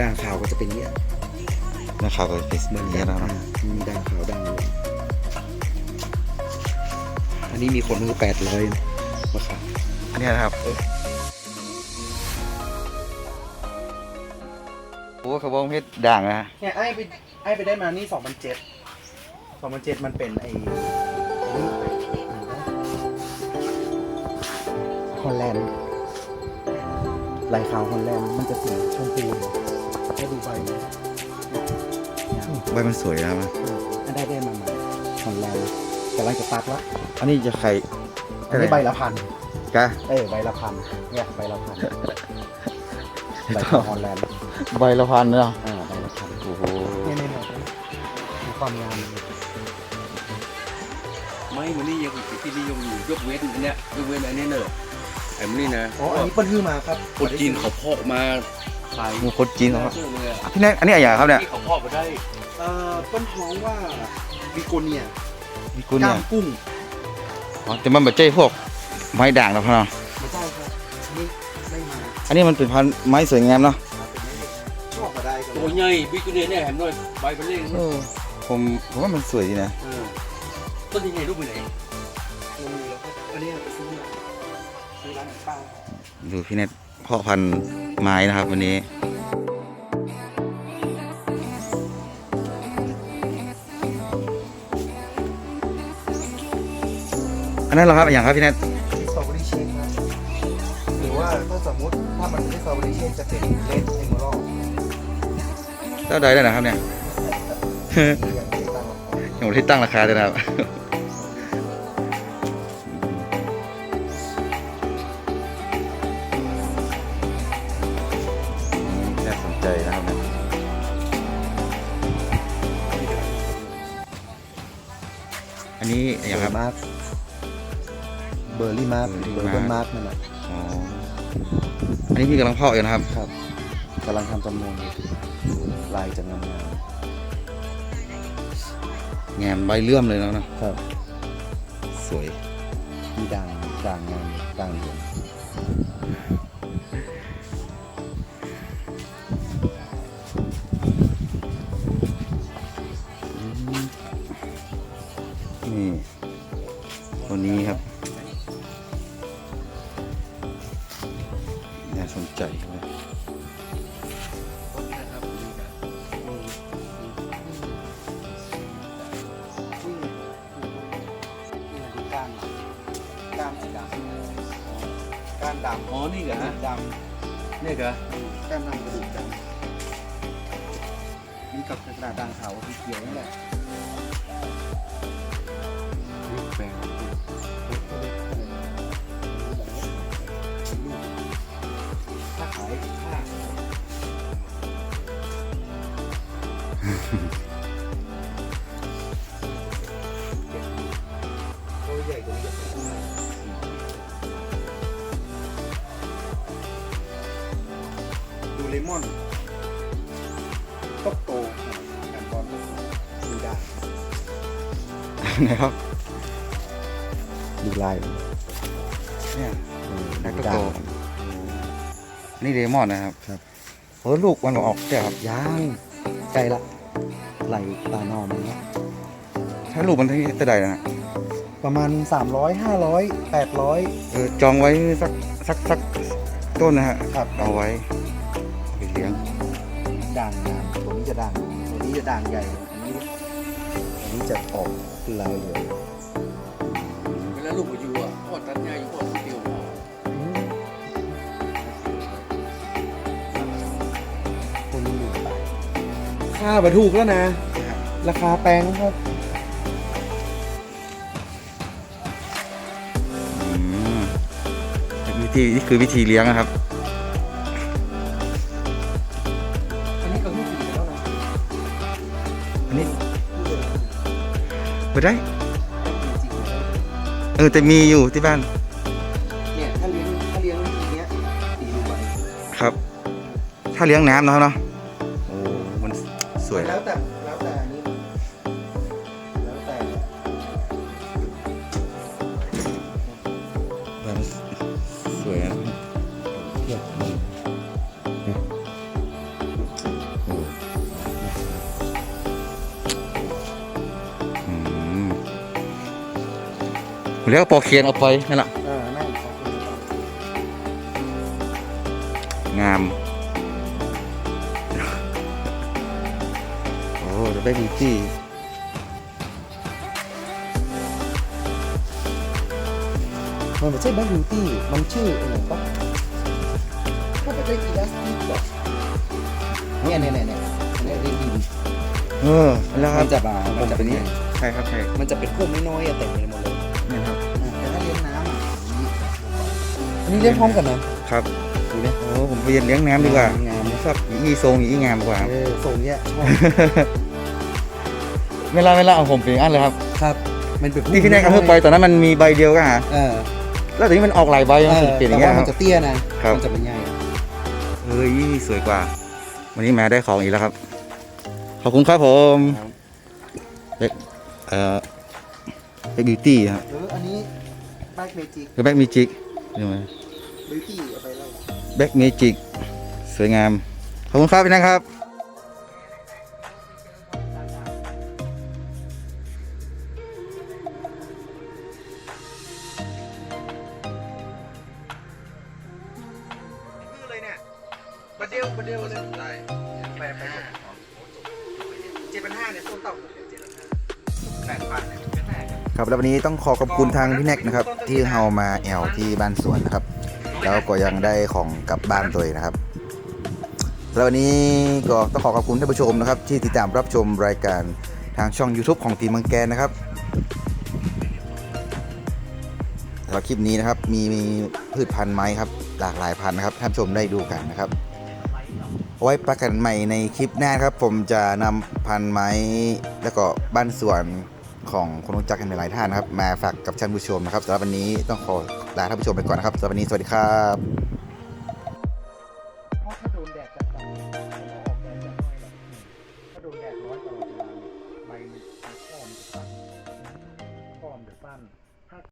ด่างขาวก็จะเป็นเนี้ยนะครับก็เป็นเหมือนนี้กันแล้วอ่านะมีด่างขาวด่างเหลืองอันนี้มีคนมือแปดร้อย มาขายอันนี้นะครับโอ้ขบองเพชรด่างนะฮะเนี่ยไอ้ไปไอ้ไปได้มานี่สองพันเจ็ดสองพันเจ็ดมันเป็นไอ้ฮอลแลนด์ลายขาวฮอลแลนด์มันจะสีชมพูให้ดูใบนะใบมันสวยนะครับอัน กำลังจะตัดละอันนี้จะไข่อันนี้ใบละพันกะเออใบละพันเนี่ยใบละพันใบฮอลแลนด์ใบละพันเนาะอ่าใบละพันโอ้โหเนี่ยเนี่ยเนี่ยมีความงามเลยไม่มันนี่ยังที่นิยมอยู่ยกเว้นอันเนี้ยยกเว้นอันนี้เนอะไอ้มันนี่นะอ๋ออันนี้เปิ้ลฮือมาครับคนจีนเขาเพาะมาขายมีคนจีนเขาเยเลยอะอะพี่แนทอันนี้อะไรครับเนี่ยที่เขาเพาะมาได้เอ่อเปิ้ลท้องว่าวิโกเนีย มีกุกเนี่ล้ายมกุ้งอ๋อแต่มันแบบใจพวกไม้ด่างนะพ่อเนาะไม่ใช่ครับนี่ไม่มาอันนี้มันเป็นพันธุ์ไม้สวยงามเนาะชอบมาได้กันตัวใหญ่บิ๊กเนี่ยเนี่ยเห็นหน่อยใบเป็นเล่งเออผมผมว่ามันสวยดีนะเออต้นยังไงรูปไปไหนลงมือแล้วครับอันนี้ไปซื้อมาซื้อร้านป้าดูพี่แนทเพาะพันธุ์ไม้นะครับ วันนี้ อันนั้นเหรอครับอย่างครับพี่แนทที่สตรอเบอรี่เชคครับหรือว่าถ้าสมมติถ้ามันไม่ใช่สตรอเบอรี่เชคจะเป็นเลดเอมเมอรัลด์เท่าใดได้นะครับเนี่ย อย่างที่ตั้งราคายังไม่ได้ตั้งราคาเลยนะครับ น่าสนใจนะครับเนี่ยอันนี้อย่างครับ มาร์คเบอร์รี่มาร์คเบหอรือร์รี่เบอร์มาร์คมาร์คนั่นแหละอ๋ออันนี้พี่กำลังเพาะอยู่นะครับ ครับกำลังทำจำนวนอยู่ลายจะงามแงมใบเลื่อมเลยแล้วนะ ๆครับ สวย มีด่างด่างงามด่างเหลืองนี่ตัวนี้ครับานดำอ๋อนี่เหรอฮะดนี่เหรอำก้านดำกระดูกดำนี่กับกระดาษด่างขาวสีเขียวนี่แหละนี่แปลงถ้าขายถ้า มอนก็โตกันตอนดูได้นะครับ ดูลายเนี่ยอืมแล้วก็ดูโตได้อันนี่เลมอนนะครับครับ โอ้ลูกมันออกใช่ครับย่างใกล้ละไหลตานอมนแล้วถ้าลูกมันที่จะได้นะ ประมาณ 300 500 800 เออจองไว้สักสักสักต้นนะฮะครับ เอาไว้ ด่างงามตัวนี้จะด่างตัวนี้จะด่างใหญ่อันนี้อันนี้จะออกคือลายเหลืองเวลาลูกมาอยู่อะพ่อตัดใหญ่พ่อเดียวพอตัวนี้หนึ่งบาทค่าบรรทุกแล้วนะ ราคาแปลงครับอืมวิธีนี่คือวิธีเลี้ยงนะครับ อันนี้เปิดได้ เออ แต่มีอยู่ที่บ้าน เนี่ยถ้าเลี้ยงถ้าเลี้ยงอย่างเงี้ยสีดูไปครับ ถ้าเลี้ยงน้ำนะครับเนาะโอ้มันสวย แล้วแต่ แล้วปอเคียนเอาไปนั่นแหละเออนั่นขอบคุณครับงาม โอ้จะได้ดีที่มันไม่ใช่แบ็คบิวตี้มันชื่ออะไรปะถ้าไปได้กีดัสติกแบบเนี่ยเนี่ยเนี่ยเนี่ยอันนี้ได้ยินเออแล้วครัมับนจะมามันจะเป็นนี้เนี่ยใช่ครับใช่มันจะเป็นพวกไม่น้อยอะเต็มไปหมดเลย นี่ครับ นนี้เลี้ยงพร้อมกันนะครับดูเนี่ยโอ้ผมไปเรียนเลี้ยงน้ำดีกว่างามเนี่ยชอบอีทรงอีงามกว่าเออทรงเนี้ยชอบเวลาเวลาเอาผมเป็นอันเลยครับครับ มันเป็นพวกที่พี่แนกเอาเพิ่มไปตอนนั้นมันมีใบเดียวก็หาเออแล้วตอนนี้มันออกหลายใบมันเออเปลี่ยนอแต่ย่างเงี้ยว่าคมัรันบจะเตี้ยนะครับมันจะไม่ใหญ่เฮ้ยสวยกว่า วันนี้มาได้ของอีกแล้วครับ ขอบคุณครับผมครับเด็กเอ่อเด็กบิวตี้ครับเอออันนี้แบ็คเมจิกคือแบ็กมิจิกใช่ไหม บิวตี้เอาไปแล้วแบ็กเมจิกสวยงาม ขอบคุณครับพี่นะครับ คือเลยเนี่ยประเดียวประเดียวเลยไปไปไปเจ็ดพันห้าเนี่ยต้นเต่าเจ็ดพันห้าแปดพันเนี่ยเป็นแรกครับแล้ววันนี้ต้องขอขอบคุณทางพี่แน็กนะครับ ที่เฮามาแอลที่บ้านสวนนะครับ แล้วก็ยังได้ของกลับบ้านตัวเองนะครับแล้ววันนี้ก็ต้องขอขอบคุณท่านผู้ชมนะครับ ที่ติดตามรับชมรายการทางช่อง YouTube ของทีมมังแกนนะครับแล้วคลิปนี้นะครับมีมีพืชพันธุ์ไม้ครับหลากหลายพันธุ์นะครับท่านผู้ชมได้ดูกันนะครับ ไว้ประกันใหม่ในคลิปหน้าครับ ผมจะนำพันธุ์ไม้แล้วก็บ้านสวน ของคนรู้จักกันหลายท่านนะครับ มาฝากกับท่านผู้ชมนะครับสำหรับวันนี้ต้องขอลาท่านผู้ชมไปก่อนนะครับสำหรับวันนี้สวัสดีครับ